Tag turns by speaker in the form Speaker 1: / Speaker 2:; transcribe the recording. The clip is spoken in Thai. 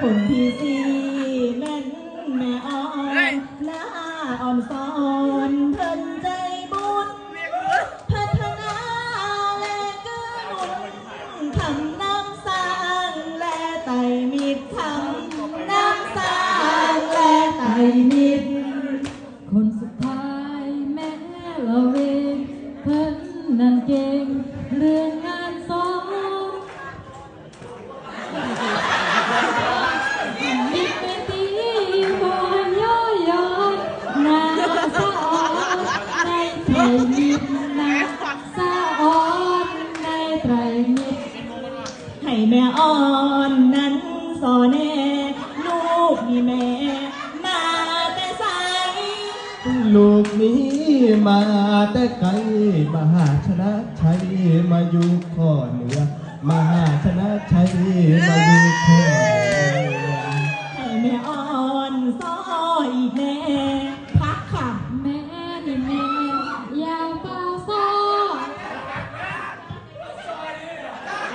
Speaker 1: คนที่สี่แม่นแม่อ่อนหน้าอ่อนสอนเพิ่นใจบุญพัฒนาและเกื้อหนุนทำ
Speaker 2: ให้
Speaker 1: แม่อ่อนนั้นสอนแน่ลูกนี่แม่มาแต่ใส
Speaker 3: ลูกนี้มาแต่ไกลมหาชนะชัยมาอยู่ข้อเหนือมหาชนะชัยมาอยู่ข้อเหนือ
Speaker 1: ให้แม่อ่อนสอ
Speaker 2: อี